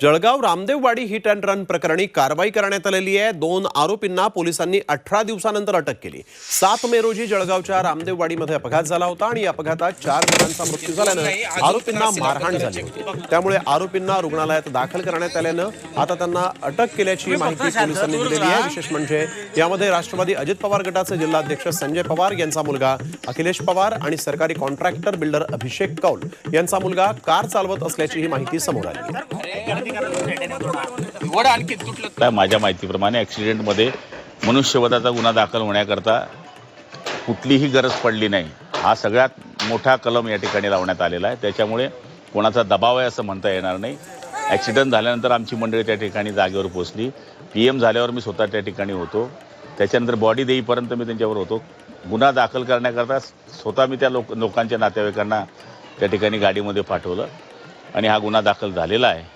Jalgaon Ramdevwadi hit and run प्रकरणी कारवाई करण्यात आलेली आहे. दोन आरोपींना पोलिसांनी अठरा दिवसानंतर अटक केली. सात मे रोजी जळगावच्या रामदेववाडीमध्ये अपघात झाला होता आणि या अपघातात चार जणांचा मृत्यू झाल्यानं आरोपींना मारहाण झाली होती. त्यामुळे आरोपींना रुग्णालयात दाखल करण्यात आल्यानं आता त्यांना अटक केल्याची माहिती पोलिसांनी दिलेली आहे. विशेष म्हणजे यामध्ये राष्ट्रवादी अजित पवार गटाचे जिल्हाध्यक्ष संजय पवार यांचा मुलगा अखिलेश पवार आणि सरकारी कॉन्ट्रॅक्टर बिल्डर अभिषेक कौल यांचा मुलगा कार चालवत असल्याची ही माहिती समोर आली. माझ्या माहितीप्रमाणे ॲक्सिडेंटमध्ये मनुष्यवधाचा गुन्हा दाखल होण्याकरता कुठलीही गरज पडली नाही. हा सगळ्यात मोठा कलम या ठिकाणी लावण्यात आलेला आहे. त्याच्यामुळे कोणाचा दबाव आहे असं म्हणता येणार नाही. ॲक्सिडेंट झाल्यानंतर आमची मंडळी त्या ठिकाणी जागेवर पोचली पी एम झाल्यावर मी स्वतः त्या ठिकाणी होतो. त्याच्यानंतर बॉडी देईपर्यंत मी त्यांच्यावर होतो. गुन्हा दाखल करण्याकरता स्वतः मी त्या लोक लोकांच्या नातेवाईकांना त्या ठिकाणी गाडीमध्ये पाठवलं. आणि हा गुन्हा दाखल झालेला आहे.